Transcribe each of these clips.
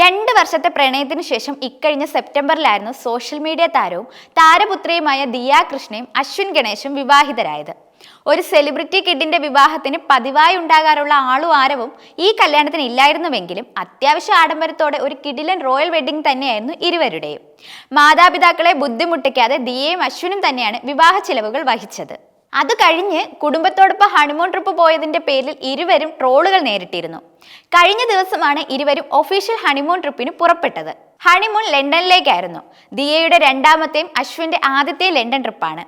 രണ്ട് വർഷത്തെ പ്രണയത്തിന് ശേഷം ഇക്കഴിഞ്ഞ സെപ്റ്റംബറിലായിരുന്നു സോഷ്യൽ മീഡിയ താരവും താരപുത്രിയുമായ ദിയ കൃഷ്ണയും അശ്വിൻ ഗണേശും വിവാഹിതരായത്. ഒരു സെലിബ്രിറ്റി കിഡിന്റെ വിവാഹത്തിന് പതിവായി ഉണ്ടാകാറുള്ള ആളും ആരവും ഈ കല്യാണത്തിന് ഇല്ലായിരുന്നുവെങ്കിലും അത്യാവശ്യ ആഡംബരത്തോടെ ഒരു കിഡിലൻ റോയൽ വെഡിങ് തന്നെയായിരുന്നു ഇരുവരുടെയും. മാതാപിതാക്കളെ ബുദ്ധിമുട്ടിക്കാതെ ദിയയും അശ്വിനും തന്നെയാണ് വിവാഹ ചിലവുകൾ വഹിച്ചത്. അത് കഴിഞ്ഞ് കുടുംബത്തോടൊപ്പം ഹണിമൂൺ ട്രിപ്പ് പോയതിന്റെ പേരിൽ ഇരുവരും ട്രോളുകൾ നേരിട്ടിരുന്നു. കഴിഞ്ഞ ദിവസമാണ് ഇരുവരും ഒഫീഷ്യൽ ഹണിമൂൺ ട്രിപ്പിന് പുറപ്പെട്ടത്. ഹണിമൂൺ ലണ്ടനിലേക്കായിരുന്നു. ദിയയുടെ രണ്ടാമത്തെയും അശ്വിന്റെ ആദ്യത്തെ ലണ്ടൻ ട്രിപ്പാണ്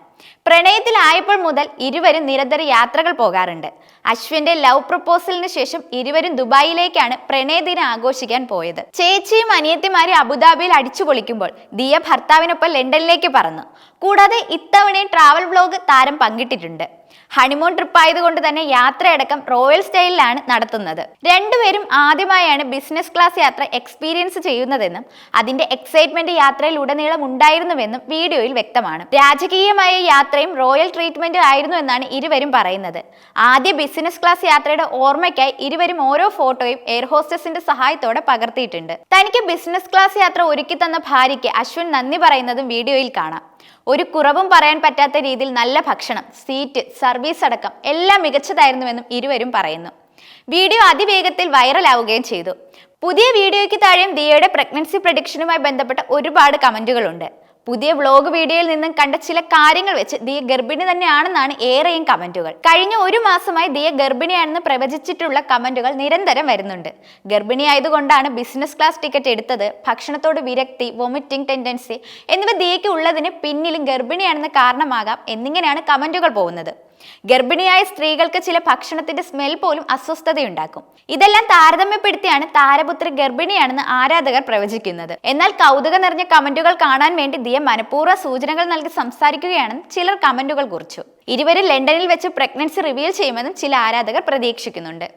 പ്രണയത്തിലായപ്പോൾ മുതൽ ഇരുവരും നിരന്തര യാത്രകൾ പോകാറുണ്ട്. അശ്വിന്റെ ലവ് പ്രപ്പോസലിന് ശേഷം ഇരുവരും ദുബായിലേക്കാണ് പ്രണയദിനം ആഘോഷിക്കാൻ പോയത്. ചേച്ചിയും അനിയത്തിമാരും അബുദാബിയിൽ അടിച്ചു പൊളിക്കുമ്പോൾ ദിയ ഭർത്താവിനൊപ്പം ലണ്ടനിലേക്ക് പറന്നു. കൂടാതെ ഇത്തവണയും ട്രാവൽ വ്ലോഗ് താരം പങ്കിട്ടിട്ടുണ്ട്. ഹണിമൂൺ ട്രിപ്പ് ആയതുകൊണ്ട് തന്നെ യാത്രയടക്കം റോയൽ സ്റ്റൈലിലാണ് നടത്തുന്നത്. രണ്ടുപേരും ആദ്യമായാണ് ബിസിനസ് ക്ലാസ് യാത്ര എക്സ്പീരിയൻസ് ചെയ്യുന്നതെന്നും അതിന്റെ എക്സൈറ്റ്മെന്റ് യാത്രയിൽ ഉടനീളം ഉണ്ടായിരുന്നുവെന്നും വീഡിയോയിൽ വ്യക്തമാണ്. രാജകീയമായ യാത്രയും റോയൽ ട്രീറ്റ്മെന്റും ആയിരുന്നു എന്നാണ് ഇരുവരും പറയുന്നത്. ആദ്യ ബിസിനസ് ക്ലാസ് യാത്രയുടെ ഓർമ്മയ്ക്കായി ഇരുവരും ഓരോ ഫോട്ടോയും എയർ ഹോസ്റ്റസിന്റെ സഹായത്തോടെ പകർത്തിയിട്ടുണ്ട്. തനിക്ക് ബിസിനസ് ക്ലാസ് യാത്ര ഒരുക്കി തന്ന ഭാര്യയ്ക്ക് അശ്വിൻ നന്ദി പറയുന്നതും വീഡിയോയിൽ കാണാം. ഒരു കുറവും പറയാൻ പറ്റാത്ത രീതിയിൽ നല്ല ഭക്ഷണം സീറ്റ് സർവീസ് അടക്കം എല്ലാം മികച്ചതായിരുന്നുവെന്നും ഇരുവരും പറയുന്നു. വീഡിയോ അതിവേഗത്തിൽ വൈറലാവുകയും ചെയ്തു. പുതിയ വീഡിയോയ്ക്ക് താഴെയും ദിയയുടെ പ്രഗ്നൻസി പ്രഡിക്ഷനുമായി ബന്ധപ്പെട്ട ഒരുപാട് കമന്റുകളുണ്ട്. പുതിയ വ്ലോഗ് വീഡിയോയിൽ നിന്നും കണ്ട ചില കാര്യങ്ങൾ വെച്ച് ദിയ ഗർഭിണി തന്നെയാണെന്നാണ് ഏറെയും കമന്റുകൾ. കഴിഞ്ഞ ഒരു മാസമായി ദിയ ഗർഭിണിയാണെന്ന് പ്രവചിച്ചിട്ടുള്ള കമന്റുകൾ നിരന്തരം വരുന്നുണ്ട്. ഗർഭിണിയായതുകൊണ്ടാണ് ബിസിനസ് ക്ലാസ് ടിക്കറ്റ് എടുത്തത് ഭക്ഷണത്തോട് വിരക്തി വൊമിറ്റിംഗ് ടെൻഡൻസി എന്നിവ ദിയയ്ക്ക് ഉള്ളതിന് പിന്നിലും ഗർഭിണിയാണെന്ന് കാരണമാകാം എന്നിങ്ങനെയാണ് കമന്റുകൾ പോകുന്നത്. ഗർഭിണിയായ സ്ത്രീകൾക്ക് ചില ഭക്ഷണത്തിന്റെ സ്മെൽ പോലും അസ്വസ്ഥതയുണ്ടാക്കും. ഇതെല്ലാം താരതമ്യപ്പെടുത്തിയാണ് താരപുത്രി ഗർഭിണിയാണെന്ന് ആരാധകർ പ്രവചിക്കുന്നത്. എന്നാൽ കൗതുക നിറഞ്ഞ കമന്റുകൾ കാണാൻ വേണ്ടി ദിയ മനഃപൂർവ സൂചനകൾ നൽകി സംസാരിക്കുകയാണെന്ന് ചിലർ കമന്റുകൾ കുറിച്ചു. ഇരുവരും ലണ്ടനിൽ വെച്ച് പ്രഗ്നൻസി റിവീൽ ചെയ്യുമെന്നും ചില ആരാധകർ പ്രതീക്ഷിക്കുന്നുണ്ട്.